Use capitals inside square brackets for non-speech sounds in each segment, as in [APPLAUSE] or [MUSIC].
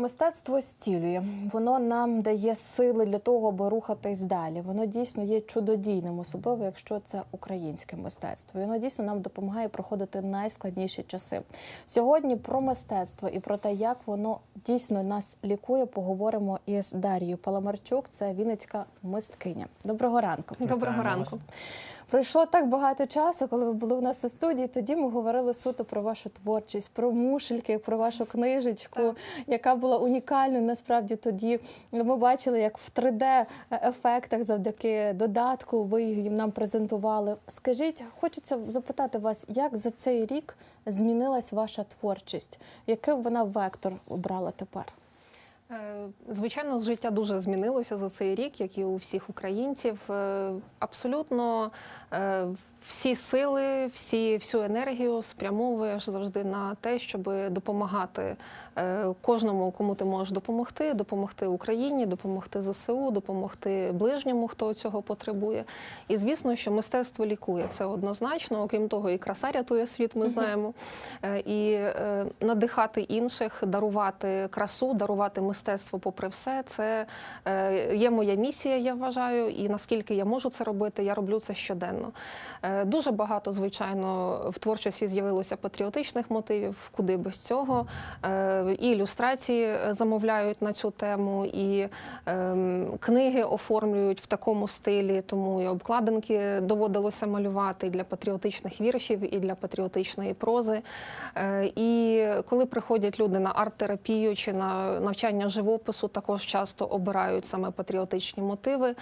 Мистецтво зцілює, воно нам дає сили для того, аби рухатись далі. Воно дійсно є чудодійним, особливо якщо це українське мистецтво. І воно дійсно нам допомагає проходити найскладніші часи. Сьогодні про мистецтво і про те, як воно дійсно нас лікує, поговоримо із Дарією Паламарчук. Це Вінницька мисткиня. Доброго ранку. Доброго ранку. Пройшло так багато часу, коли ви були у нас у студії. Тоді ми говорили суто про вашу творчість, про мушельки, про вашу книжечку, яка була унікальною. Насправді тоді ми бачили, як в 3D-ефектах завдяки додатку ви їм нам презентували. Скажіть, хочеться запитати вас, як за цей рік змінилась ваша творчість? Який вона вектор обрала тепер? Е, Звичайно, життя дуже змінилося за цей рік, як і у всіх українців. Е, Абсолютно е, всі сили, всі, всю енергію спрямовуєш завжди на те, щоб допомагати кожному, кому ти можеш допомогти, допомогти Україні, допомогти ЗСУ, допомогти ближньому, хто цього потребує. І звісно, що мистецтво лікує це однозначно. Окрім того, і краса рятує світ, ми знаємо. І надихати інших, дарувати красу, дарувати мистецтво, попри все, це е, є моя місія, я вважаю. І наскільки я можу це робити, я роблю це щоденно. Е, Дуже багато, звичайно, в творчості з'явилося патріотичних мотивів, куди без цього. І ілюстрації е, замовляють на цю тему, і ем, книги оформлюють в такому стилі, тому і обкладинки доводилося малювати для патріотичних віршів, і для патріотичної прози. І коли приходять люди на арт-терапію чи на навчання живопису, також часто обирають саме патріотичні мотиви.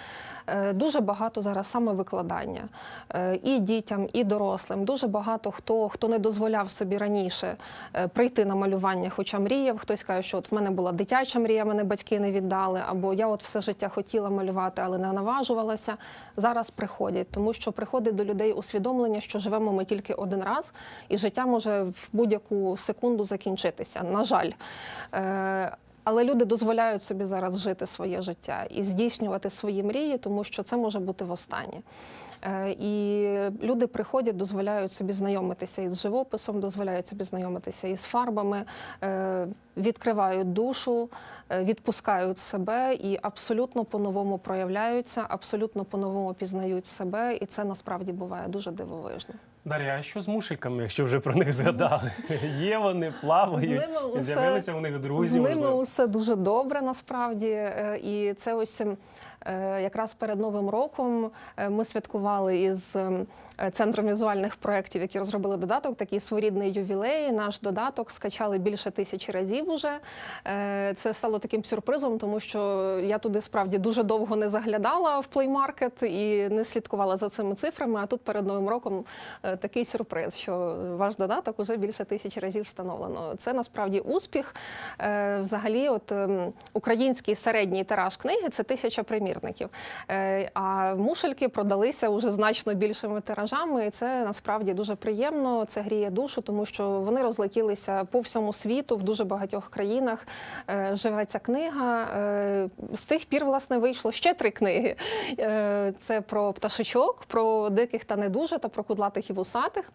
Е, Дуже багато зараз саме викладання Е, і дітям, і дорослим. Дуже багато хто, хто не дозволяв собі раніше е, прийти на малювання, хоча мріяв. Хтось каже, що от в мене була дитяча мрія, мене батьки не віддали, або я от все життя хотіла малювати, але не наважувалася. Зараз приходять, тому що приходить до людей усвідомлення, що живемо ми тільки один раз, і життя може в будь-яку секунду закінчитися. На жаль. Але люди дозволяють собі зараз жити своє життя і здійснювати свої мрії, тому що це може бути востаннє. Е, І люди приходять, дозволяють собі знайомитися із живописом, дозволяють собі знайомитися із фарбами, е, відкривають душу, е, відпускають себе і абсолютно по-новому проявляються, абсолютно по-новому пізнають себе, і це насправді буває дуже дивовижно. Дар'я, а що з мушельками, якщо вже про них згадали? [LAUGHS] Є вони, плавають, з'явилися у них друзі, З ними можливо. усе дуже добре насправді. Е, І це ось е, якраз перед Новим роком е, ми святкували із е, центром візуальних проєктів, які розробили додаток, такий своєрідний ювілей. Наш додаток скачали більше тисячі разів уже. Е, Це стало таким сюрпризом, тому що я туди справді дуже довго не заглядала в Market і не слідкувала за цими цифрами. А тут перед Новим роком е, такий сюрприз, що ваш додаток уже більше тисячі разів встановлено. Це насправді успіх. Е, Взагалі, от ем, український середній тираж книги це тисяча примірників. Е, А мушельки продалися уже значно більшими тиражами, і це насправді дуже приємно. Це гріє душу, тому що вони розлетілися по всьому світу в дуже багатьох країнах. Е, Живе ця книга. Е, З тих пір, власне, вийшло ще три книги. Це про пташечок, про диких та не дуже, та про кудлатих і вусатих.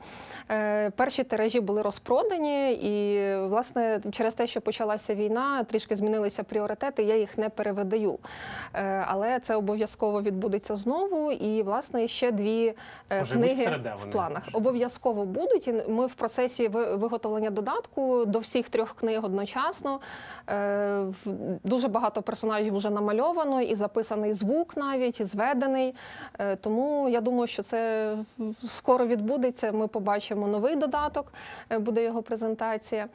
Перші тиражі були розпродані, і власне через те, що почалася війна, трішки змінилися пріоритети. Я їх не перевидаю. Е, Але це обов'язково відбудеться знову. І власне ще дві е, Може книги в 3D в вони? планах. Обов'язково будуть. І ми в процесі виготовлення додатку до всіх трьох книг одночасно. Е, Дуже багато персонажів вже намальовано і записаний звук навіть, і зведений. Е, Тому я думаю, що це скоро відбудеться. Ми побачимо новий додаток, буде його презентація.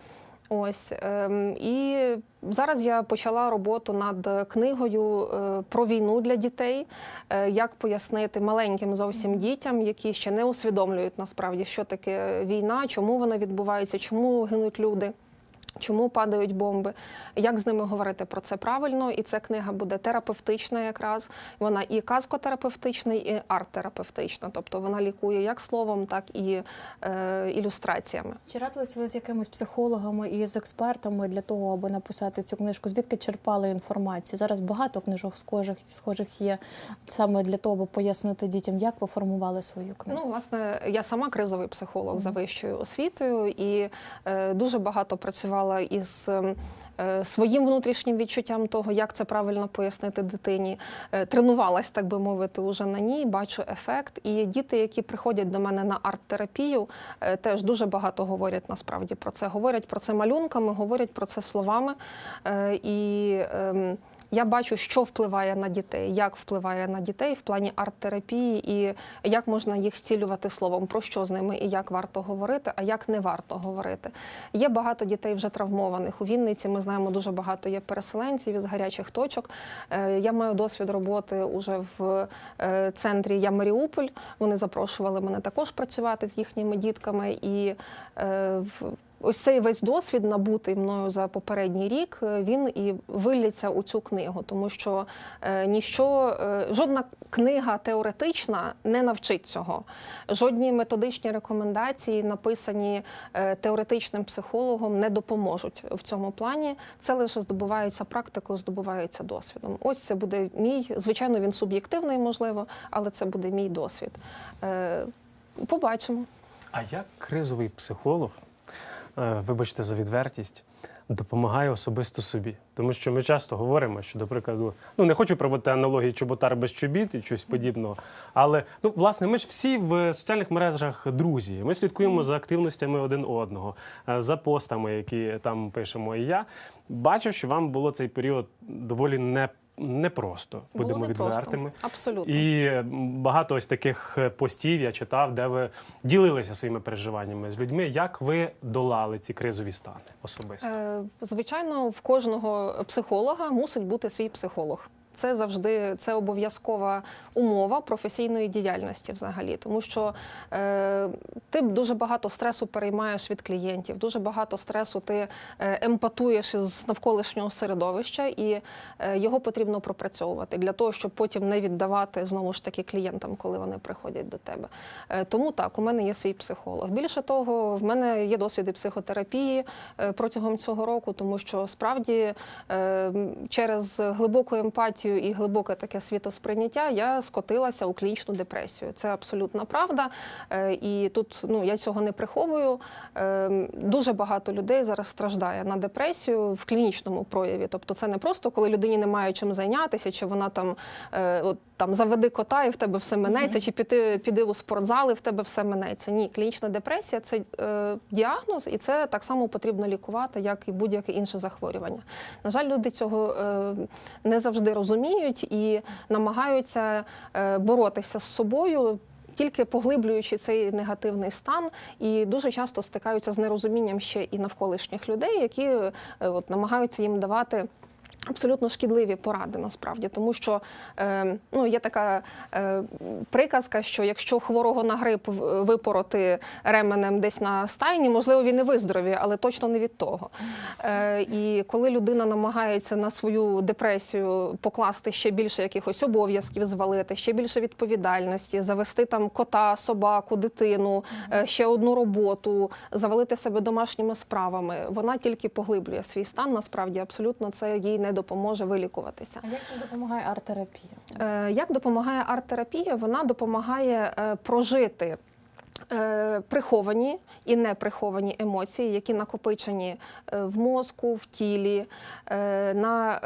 Ось ем, і зараз я почала роботу над книгою е, про війну для дітей, е, як пояснити маленьким зовсім дітям, які ще не усвідомлюють насправді, що таке війна, чому вона відбувається, чому гинуть люди. Чому падають бомби? Як з ними говорити про це правильно? І ця книга буде терапевтична, якраз вона і казкотерапевтична, і арт-терапевтична. Тобто вона лікує як словом, так і е, ілюстраціями. Чи радились ви з якимись психологами і з експертами для того, аби написати цю книжку? Звідки черпали інформацію? Зараз багато книжок схожих схожих є саме для того, аби пояснити дітям, як ви формували свою книгу. Ну, власне, я сама кризовий психолог за вищою освітою і е, дуже багато працювала працювала із. ем, е, Своїм внутрішнім відчуттям того, як це правильно пояснити дитині, Е, тренувалась, так би мовити, уже на ній, бачу ефект. І діти, які приходять до мене на арт-терапію, е, теж дуже багато говорять насправді про це. Говорять про це малюнками, говорять про це словами. І ем, я бачу, що впливає на дітей, як впливає на дітей в плані арт-терапії, і як можна їх зцілювати словом, про що з ними і як варто говорити, а як не варто говорити. Є багато дітей вже травмованих. У Вінниці ми знаємо дуже багато є переселенців із гарячих точок. Е, Я маю досвід роботи уже в е, центрі Я Маріуполь. Вони запрошували мене також працювати з їхніми дітками. І е, в Ось цей весь досвід, набутий мною за попередній рік, е, він і виліться у цю книгу, тому що е, ніщо, е, жодна книга теоретична не навчить цього. Жодні методичні рекомендації, написані теоретичним психологом, не допоможуть в цьому плані. Це лише здобувається практикою, здобувається досвідом. Ось це буде мій, звичайно, він суб'єктивний, можливо, але це буде мій досвід. Побачимо. А як кризовий психолог, вибачте за відвертість, допомагає особисто собі? Тому що ми часто говоримо, що, до прикладу, ну не хочу проводити аналогії чоботар без чобіт і щось подібного. Але ну, власне, ми ж всі в соціальних мережах друзі. Ми слідкуємо за активностями один одного, е, за постами, які там пишемо. І я бачу, що вам було цей період доволі не, непросто, будемо Було непросто. відвертими. Абсолютно. І багато ось таких е, постів я читав, де ви ділилися своїми переживаннями з людьми. Як ви долали ці кризові стани особисто? Е, Звичайно, в кожного психолога мусить бути свій психолог. Це завжди це обов'язкова умова професійної діяльності, взагалі, тому що е, ти дуже багато стресу переймаєш від клієнтів, дуже багато стресу ти е, емпатуєш із навколишнього середовища, і е, його потрібно пропрацьовувати для того, щоб потім не віддавати знову ж таки клієнтам, коли вони приходять до тебе. Е, тому так, у мене є свій психолог. Більше того, в мене є досвіди психотерапії е, протягом цього року, тому що справді е, через глибоку емпатію і глибоке таке світосприйняття я скотилася у клінічну депресію. Це абсолютна правда. Е, І тут ну я цього не приховую. Е, Дуже багато людей зараз страждає на депресію в клінічному прояві. Тобто, це не просто коли людині немає чим зайнятися, чи вона там е, от там заведи кота і в тебе все минеться, чи піти піди у спортзал і в тебе все минеться. Ні, клінічна депресія це е, діагноз, і це так само потрібно лікувати, як і будь-яке інше захворювання. На жаль, люди цього е, не завжди розуміють і намагаються е, боротися з собою. Тільки поглиблюючи цей негативний стан, і дуже часто стикаються з нерозумінням ще і навколишніх людей, які е, от намагаються їм давати. Абсолютно шкідливі поради насправді, тому що е, ну є така е, приказка, що якщо хворого на грип випороти ременем десь на стайні, можливо, він і виздоровіє, але точно не від того. Е, і коли людина намагається на свою депресію покласти ще більше якихось обов'язків, звалити, ще більше відповідальності, завести там кота, собаку, дитину, е, ще одну роботу, завалити себе домашніми справами, вона тільки поглиблює свій стан. Насправді абсолютно це їй не допоможе вилікуватися. А як це допомагає арт-терапія? Е, Як допомагає арт-терапія? Вона допомагає е, прожити. е, Приховані і неприховані емоції, які накопичені в мозку, в тілі, на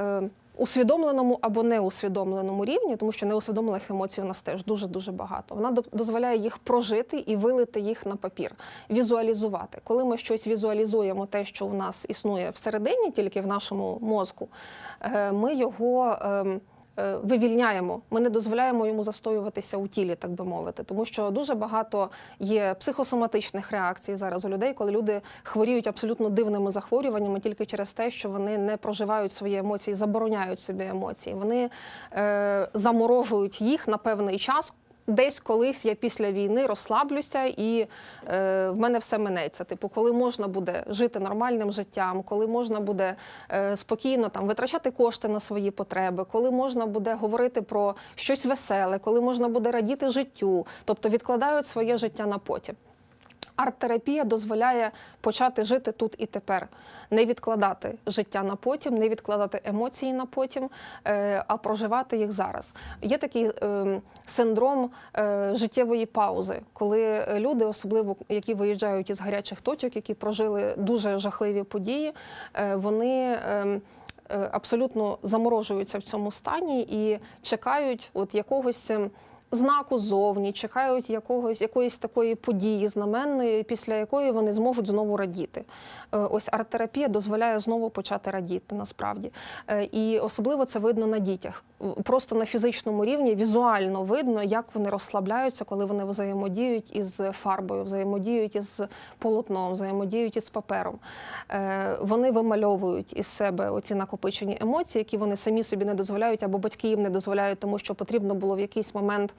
усвідомленому або неусвідомленому рівні, тому що неусвідомлених емоцій у нас теж дуже дуже багато. Вона до- дозволяє їх прожити і вилити їх на папір, візуалізувати. Коли ми щось візуалізуємо, те, що у нас існує всередині, тільки в нашому мозку, е, ми його. Е, Вивільняємо, ми не дозволяємо йому застоюватися у тілі, так би мовити, тому що дуже багато є психосоматичних реакцій зараз у людей, коли люди хворіють абсолютно дивними захворюваннями тільки через те, що вони не проживають свої емоції, забороняють собі емоції. Вони е, заморожують їх на певний час. Десь колись я після війни розслаблюся і е, в мене все минеться. Типу, коли можна буде жити нормальним життям, коли можна буде е, спокійно там витрачати кошти на свої потреби, коли можна буде говорити про щось веселе, коли можна буде радіти життю, тобто відкладають своє життя на потім. Арт-терапія дозволяє почати жити тут і тепер, не відкладати життя на потім, не відкладати емоції на потім, е, а проживати їх зараз. Є такий е, синдром е, життєвої паузи, коли люди, особливо які виїжджають із гарячих точок, які прожили дуже жахливі події, е, вони. ем, Абсолютно заморожуються в цьому стані і чекають от якогось ем, знаку зовні, чекають якогось якоїсь такої події знаменної, після якої вони зможуть знову радіти. Е, Ось арт-терапія дозволяє знову почати радіти насправді. Е, І особливо це видно на дітях. Просто на фізичному рівні візуально видно, як вони розслабляються, коли вони взаємодіють із фарбою, взаємодіють із полотном, взаємодіють із папером. Е, Вони вимальовують із себе оці накопичені емоції, які вони самі собі не дозволяють, або батьки їм не дозволяють, тому що потрібно було в якийсь момент.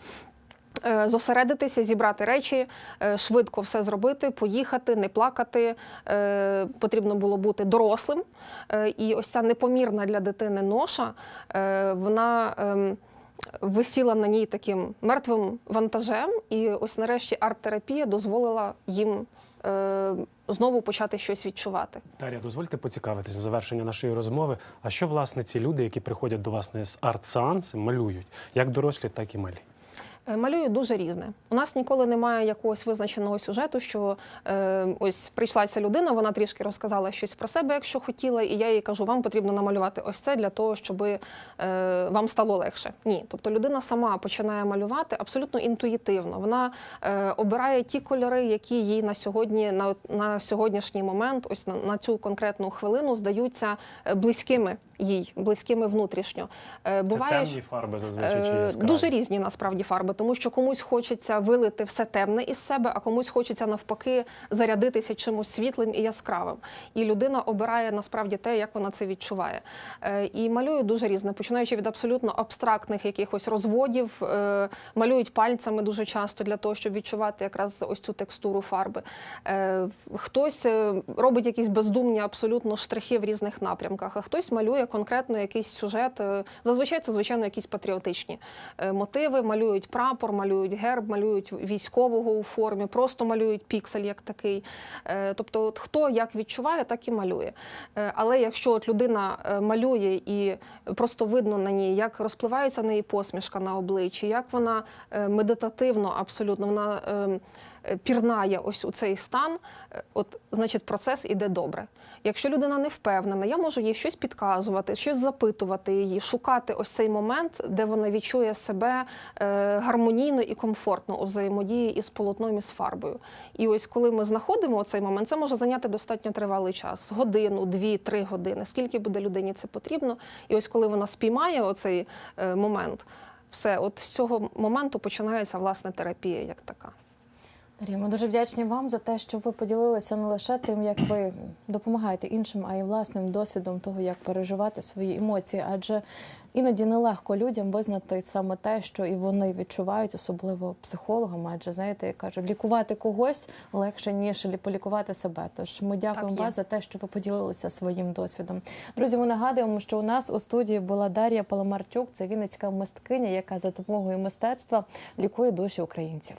Е, Зосередитися, зібрати речі, е, швидко все зробити, поїхати, не плакати. Е, Потрібно було бути дорослим. І ось ця непомірна для дитини ноша, вона ем, висіла на ній таким мертвим вантажем. І ось нарешті арт-терапія дозволила їм знову почати щось відчувати. Дар'я, дозвольте поцікавитись на завершення нашої розмови. А що власне ці люди, які приходять до вас на арт-сеанси, малюють, як дорослі, так і малі? Е, Малюю дуже різне. У нас ніколи немає якогось визначеного сюжету, що е, ось прийшла ця людина, вона трішки розказала щось про себе, якщо хотіла, і я їй кажу, вам потрібно намалювати ось це для того, щоб е, вам стало легше. Ні, тобто людина сама починає малювати абсолютно інтуїтивно. Вона е, обирає ті кольори, які їй на сьогодні, на, на сьогоднішній момент, ось на, на цю конкретну хвилину, здаються е, близькими їй, близькими внутрішньо. Е, Це темні фарби зазвичай чи Е, яскраві? Дуже різні насправді фарби, тому що комусь хочеться вилити все темне із себе, а комусь хочеться навпаки зарядитися чимось світлим і яскравим. І людина обирає насправді те, як вона це відчуває. Е, І малюю дуже різне, починаючи від абсолютно абстрактних якихось розводів, малюють пальцями дуже часто для того, щоб відчувати якраз ось цю текстуру фарби. Хтось робить якісь бездумні абсолютно штрихи в різних напрямках, а хтось малює конкретно якийсь сюжет. Е, Зазвичай це, звичайно, якісь патріотичні е, мотиви, малюють прапор, малюють герб, малюють військового у формі, просто малюють піксель як такий. Е, Тобто, от хто як відчуває, так і малює. Але якщо от людина малює і просто видно на ній, як розпливається на її посмішка на обличчі, як вона медитативно абсолютно вона. Пірнає ось у цей стан, е, от значить процес іде добре. Якщо людина не впевнена, я можу їй щось підказувати, щось запитувати її, шукати ось цей момент, де вона відчує себе е, гармонійно і комфортно у взаємодії із полотном і з фарбою. І ось коли ми знаходимо цей момент, це може зайняти достатньо тривалий час годину, дві, три години. Скільки буде людині це потрібно? І ось коли вона спіймає оцей е, момент, все, от з цього моменту починається власне терапія як така. Дар'я, ми дуже вдячні вам за те, що ви поділилися не лише тим, як ви допомагаєте іншим, а й власним досвідом того, як переживати свої емоції. Адже іноді нелегко людям визнати саме те, що і вони відчувають, особливо психологам. Адже знаєте, я кажу, лікувати когось легше ніж лі- полікувати себе. Тож ми дякуємо є. вас за те, що ви поділилися своїм досвідом. Друзі, ми нагадуємо, що у нас у студії була Дар'я Паламарчук, це вінницька мисткиня, яка за допомогою мистецтва лікує душі українців.